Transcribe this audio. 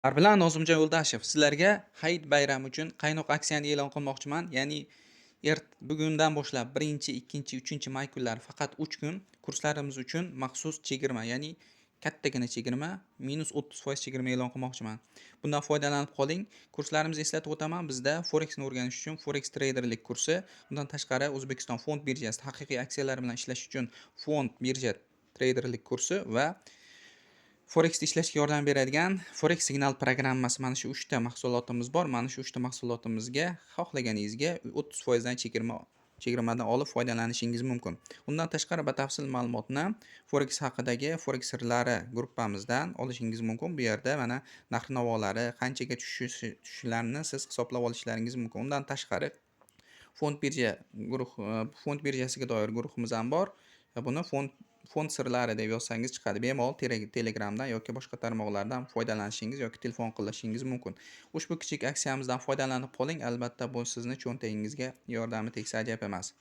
Sizlar bilan Nozimjon Yo'ldashev. Sizlarga Hayit bayrami uchun qaynoq aksiyani e'lon qilmoqchiman. Ya'ni ert bugundan boshlab 1, 2, 3 may kunlari faqat 3 kun kurslarimiz uchun maxsus chegirma, ya'ni kattagina chegirma, -30% chegirma e'lon qilmoqchiman. Bundan foydalanib qoling. Kurslarimizni eslatib o'taman. Bizda Foreksni o'rganish uchun Forex treyderlik kursi, undan tashqari O'zbekiston fond birjasida haqiqiy aksiyalar bilan ishlash uchun fond birja treyderlik kursi va Foreksda ishlashga yordam beradigan Forex signal programmasi mana shu 3 ta mahsulotimiz bor. Mana shu 3 ta mahsulotimizga xohlaganingizga 30% dan chegirma chegirmadan olib foydalanishingiz mumkin. Undan tashqari batafsil ma'lumotni Forex haqidagi Forex sirlari gruppamizdan olishingiz mumkin. Bu yerda mana narx-navolari, qanchaga tushishi tushishlarini siz hisoblab olishlaringiz mumkin. Undan tashqari fond birja guruh fond birjasiga doir guruhimiz ham bor. Va buni fond fond sirlari deb yozsangiz chiqadi. Bemalol Telegramdan yoki boshqa tarmoqlardan foydalanishingiz yoki telefon qilishingiz mumkin. Ushbu kichik aksiyamizdan foydalanib qoling. Albatta bu sizni cho'ntagingizga yordami tegsa ajab emas.